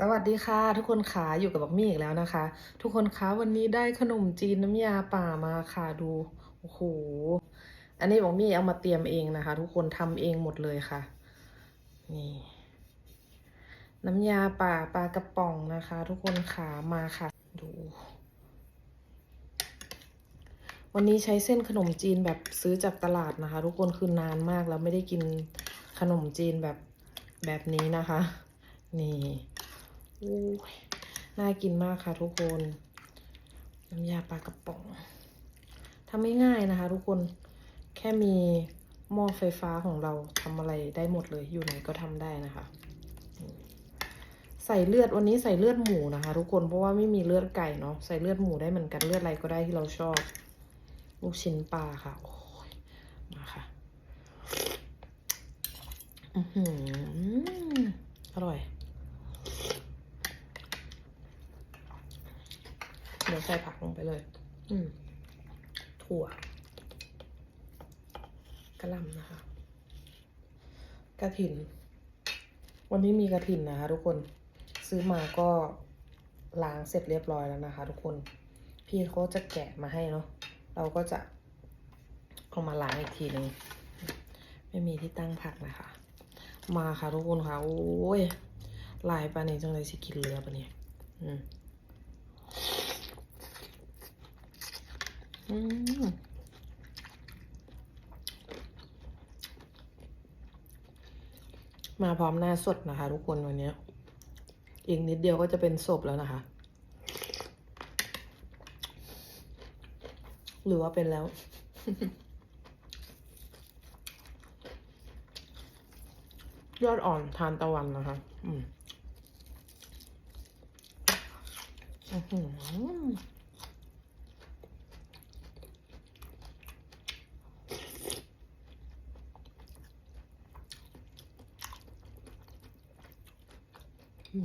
สวัสดีค่ะ ทุกคนขาอยู่กับบักมี่อีกแล้วนะคะ ทุกคนคะวันนี้ได้ขนมจีนน้ำยาป่ามาค่ะดูโอ้โหอันนี้บักมี่เอามาเตรียมเองนะคะ ทุกคนทำเองหมดเลยค่ะ นี่ น้ำยาป่าปลากระป๋องนะคะ ทุกคนขามาค่ะ ดู วันนี้ใช้เส้นขนมจีนแบบซื้อจากตลาดนะคะ ทุกคนคือนานมากแล้วไม่ได้กินขนมจีนแบบแบบนี้นะคะ นี่ น่ากินมากค่ะทุกคนน้ำยาปลากระป๋องทำไม่ง่ายนะคะ ทุกคนแค่มีหม้อไฟฟ้าของเราทำอะไรได้หมดเลยอยู่ไหนก็ทำได้นะคะ ใส่เลือดวันนี้ใส่เลือดหมูนะคะ ทุกคนเพราะว่าไม่มีเลือดไก่เนาะใส่เลือดหมูได้เหมือนกันเลือดอะไรก็ได้ที่เราชอบลูกชิ้นปลาค่ะโอ้ยมาค่ะ อือหืออร่อย เดี๋ยวใส่ผักลงไป เลย อืมถั่วกระหลำนะคะกระถิน วันนี้มีกระถินนะคะทุกคนซื้อมาก็ล้างเสร็จเรียบร้อยแล้วนะคะ ทุกคนพี่เขาจะแกะมาให้เนาะเราก็จะเอามาล้างอีกทีหนึ่งไม่มีที่ตั้งผักนะคะ มาค่ะทุกคนค่ะโอ้ยลายปลาเนี่ยจังเลยสิกินเรือปะเนี่ยอืม อืมมาพร้อมหน้าสดนะคะ ทุกคนวันนี้อีกนิดเดียวก็จะเป็นศพแล้วนะคะ หรือว่าเป็นแล้ว ยอดอ่อนทานตะวันนะคะ อืมอืม อ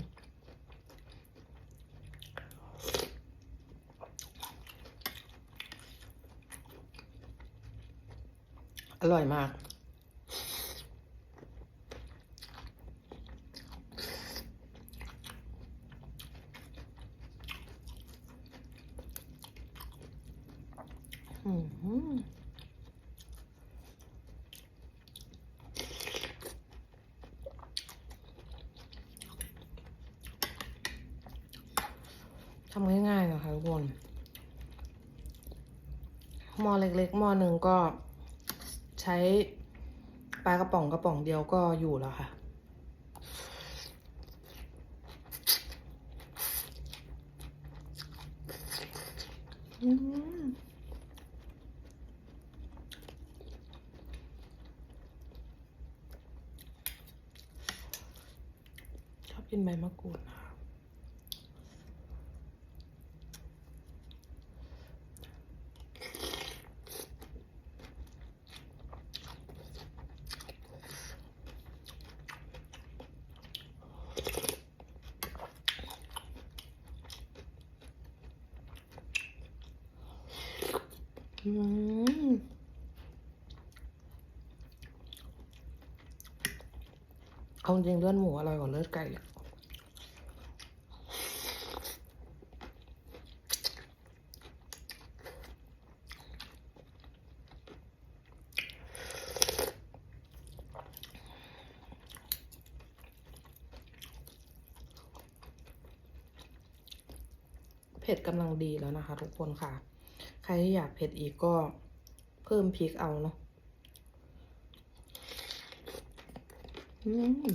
ร่อยมาก อืม ทำง่ายๆนะคะทุกคนหม้อเล็กๆหม้อหนึ่งก็ใช้ปลากระป๋องกระป๋องเดียวก็อยู่แล้วค่ะ อืมชอบกินใบมะกรูดนะ เอาจริงเลือดหมูอร่อยกว่าเลือดไก่อะเผ็ดกำลังดีแล้วนะคะทุกคนค่ะ รที่อยากเผ็ดอีกก็เพิ่มพริกเอาเนาะอืม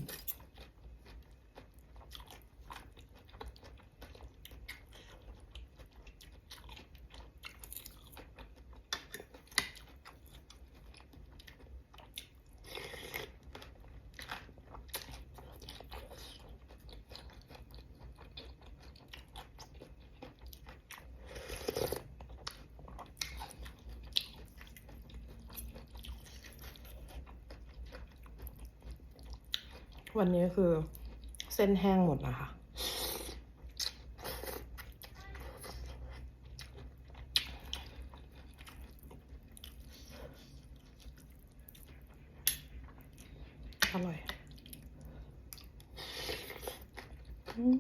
วันนี้คือเส้นแห้งหมดนะคะอร่อย อืม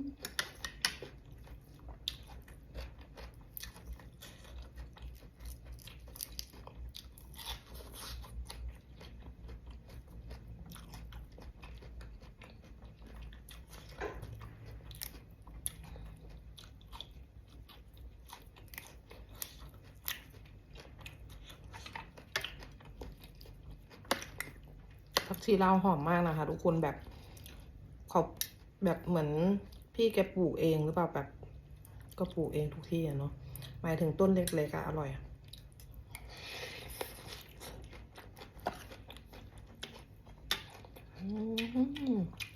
ผักชีลาวหอมมากนะคะ ทุกคนแบบเขาแบบเหมือนพี่แกปลูกเองหรือเปล่าแบบ ก็ปลูกเองทุกที่อะเนาะหมายถึงต้นเล็กๆอะอร่อยอืม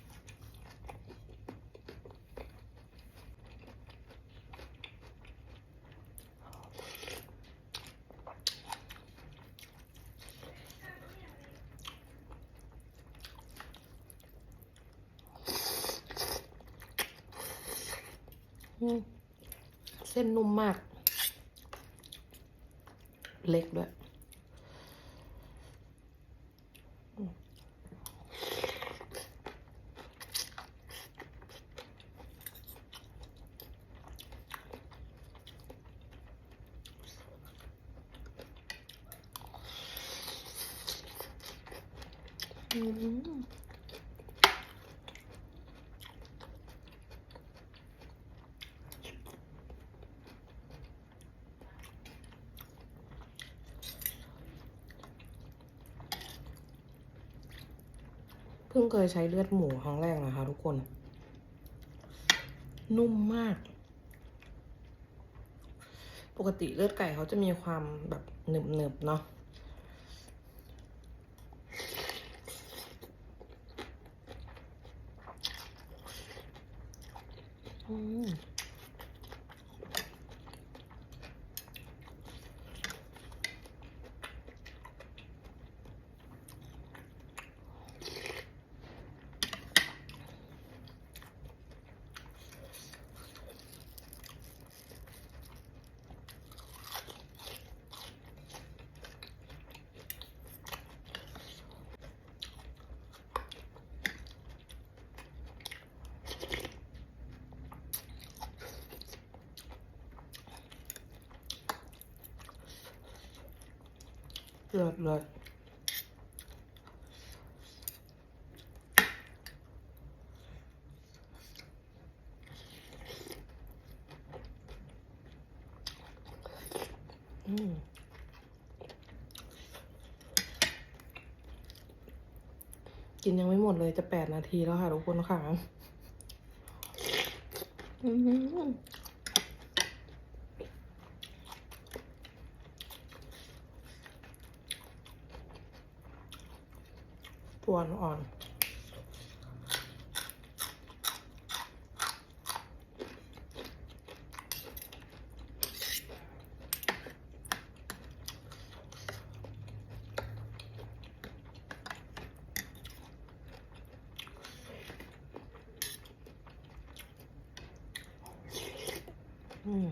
อืมเส้นนุ่มมาก เล็กด้วย อืม เพิ่งเคยใช้เลือดหมูครั้งแรกนะคะทุกคน นุ่มมาก ปกติเลือดไก่เขาจะมีความแบบหนึบๆเนาะอืม เลิศเลยอืมกินยังไม่หมดเลยจะแปดนาทีแล้วค่ะทุกคนค่ะัวนอ่อนอืม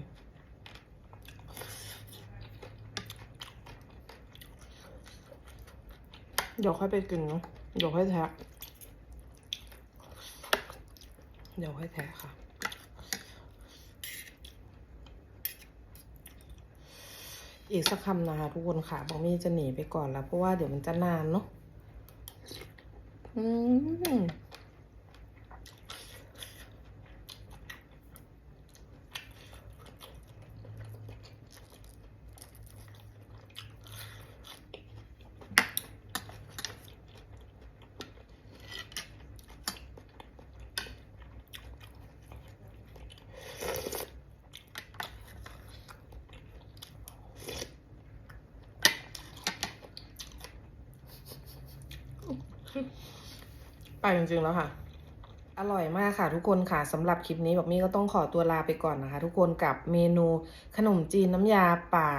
เดี๋ยวค่อยไปกินเนาะ เดี๋ยวให้แทะเดี๋ยวให้แทะค่ะอีกสักคำนะคะทุกคนค่ะบอกมี่จะหนีไปก่อนแล้ว เพราะว่าเดี๋ยวมันจะนานเนาะ อืม ไปจริงๆแล้วค่ะ อร่อยมากค่ะทุกคนค่ะสำหรับคลิปนี้แบบมี่ก็ต้องขอตัวลาไปก่อนนะคะ ทุกคนกับเมนูขนมจีนน้ำยาป่า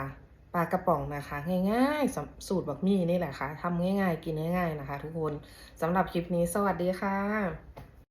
ปลากระป๋องนะคะ ง่ายๆสูตรบอกมี่นี่แหละค่ะทำง่ายๆ กินง่าย ๆนะคะ ทุกคนสำหรับคลิปนี้สวัสดีค่ะ